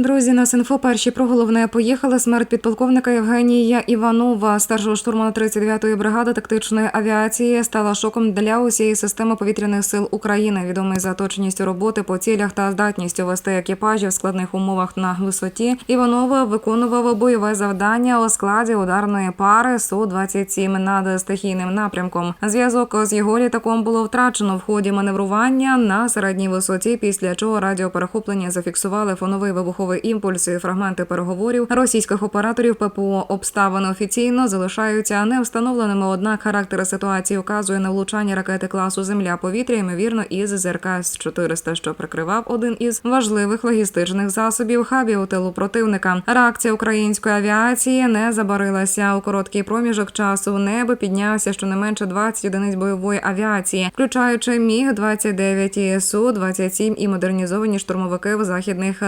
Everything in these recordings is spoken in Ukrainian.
Друзі, на Синфо перші про головне поїхали. Смерть підполковника Євгенія Іванова, старшого штурмана 39-ї бригади тактичної авіації, стала шоком для усієї системи повітряних сил України. Відомий за точністю роботи по цілях та здатністю вести екіпажі в складних умовах на висоті. Іванова виконував бойове завдання у складі ударної пари су 27 над стихійним напрямком. Зв'язок з його літаком було втрачено в ході маневрування на середній висоті, після чого радіоперехоплення зафіксували фоновий вибуховий імпульс і фрагменти переговорів російських операторів ППО. Обставини офіційно залишаються невстановленими. Однак характер ситуації вказує на влучання ракети класу Земля-повітря, ймовірно, із ЗРК С-400, що прикривав один із важливих логістичних засобів хабів у тилу противника. Реакція української авіації не забарилася у короткий проміжок часу. В небо піднявся щонайменше 20 одиниць бойової авіації, включаючи міг 29 і су 27 і модернізовані штурмовики в західних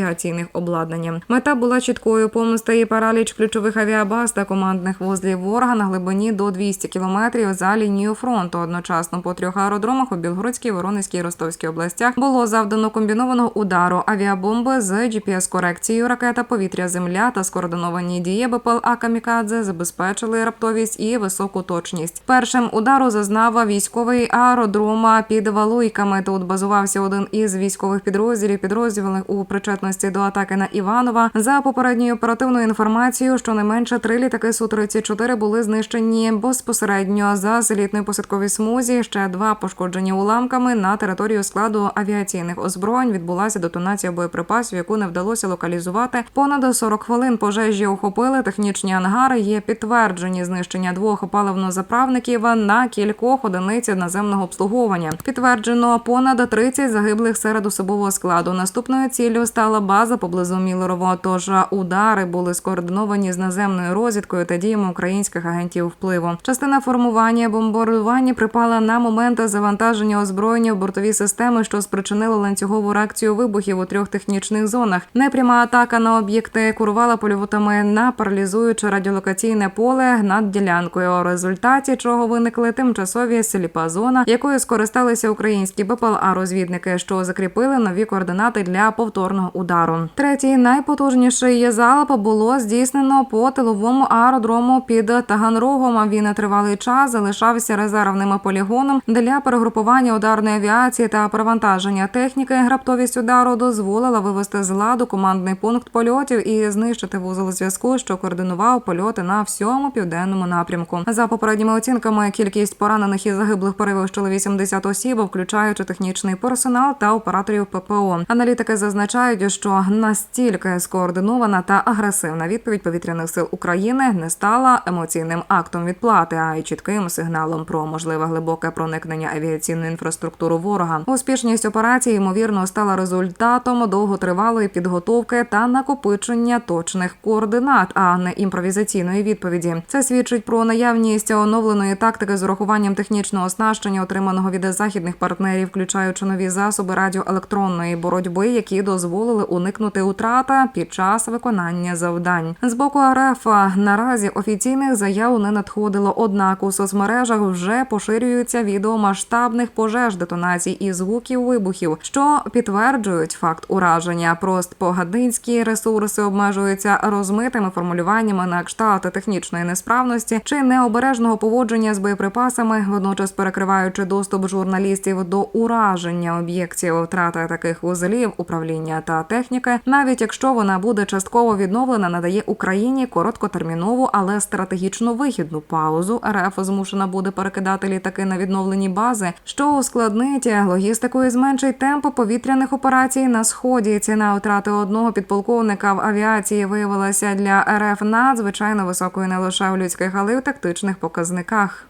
цивільно-навігаційних обладнанням. Мета була чіткою помста і параліч ключових авіабаз та командних вузлів ворога на глибині до 200 кілометрів за лінією фронту. Одночасно по трьох аеродромах у Білгородській, Воронезькій Ростовській областях було завдано комбінованого удару авіабомби з GPS-корекцією ракета повітря земля та скоординовані дії БПЛА «Камікадзе» забезпечили раптовість і високу точність. Першим удару зазнав військовий аеродром під Валуйками. Тут базувався один із військових підрозділів підрозділів у причетності до атаки на Іванова. За попередньою оперативною інформацією, щонайменше три літаки су 34 були знищені безпосередньо за злітної посадковій смузі. Ще два пошкоджені уламками на територію складу авіаційних озброєнь. Відбулася детонація боєприпасів, яку не вдалося локалізувати. Понад 40 хвилин пожежі охопили технічні ангари. Є підтверджені знищення двох паливнозаправників на кількох одиниць наземного обслуговування. Підтверджено понад 30 загиблих серед особового складу. Наступною ціллю стала база поблизу Мілерово. Тож удари були скоординовані з наземною розвідкою та діями українських агентів впливу. Частина формування бомбардування припала на момент завантаження озброєння в бортові системи, що спричинило ланцюгову реакцію вибухів у трьох технічних зонах. Непряма атака на об'єкти курувала польотами на паралізуюче радіолокаційне поле над ділянкою. У результаті чого виникли тимчасові сліпа зона, якою скористалися українські БПЛА розвідники, що закріпили нові координати для повторного удару. Третій найпотужніший залп було здійснено по тиловому аеродрому під Таганрогом. Він тривалий час залишався резервним полігоном для перегрупування ударної авіації та перевантаження техніки. Раптовість удару дозволила вивести з ладу командний пункт польотів і знищити вузол зв'язку, що координував польоти на всьому південному напрямку. За попередніми оцінками, кількість поранених і загиблих перевищила 80 осіб, включаючи технічний персонал та операторів ППО. Аналітики зазначають, що настільки скоординована та агресивна відповідь повітряних сил України не стала емоційним актом відплати, а й чітким сигналом про можливе глибоке проникнення авіаційної інфраструктури ворога. Успішність операції ймовірно стала результатом довготривалої підготовки та накопичення точних координат, а не імпровізаційної відповіді. Це свідчить про наявність оновленої тактики з урахуванням технічного оснащення, отриманого від західних партнерів, включаючи нові засоби радіоелектронної боротьби, які дозволили уникнути утрата під час виконання завдань. З боку РФ наразі офіційних заяв не надходило. Однак у соцмережах вже поширюються відео масштабних пожеж, детонацій і звуків вибухів, що підтверджують факт ураження. Простпогадницькі ресурси обмежуються розмитими формулюваннями на кшталт технічної несправності чи необережного поводження з боєприпасами, водночас перекриваючи доступ журналістів до ураження об'єктів, втрата таких вузлів, управління та техніки, навіть якщо вона буде частково відновлена, надає Україні короткотермінову, але стратегічно вигідну паузу. РФ змушена буде перекидати літаки на відновлені бази, що ускладнить логістику і зменшить темп повітряних операцій на сході. Ціна втрати одного підполковника в авіації виявилася для РФ надзвичайно високою не лише в людських, але й в тактичних показниках.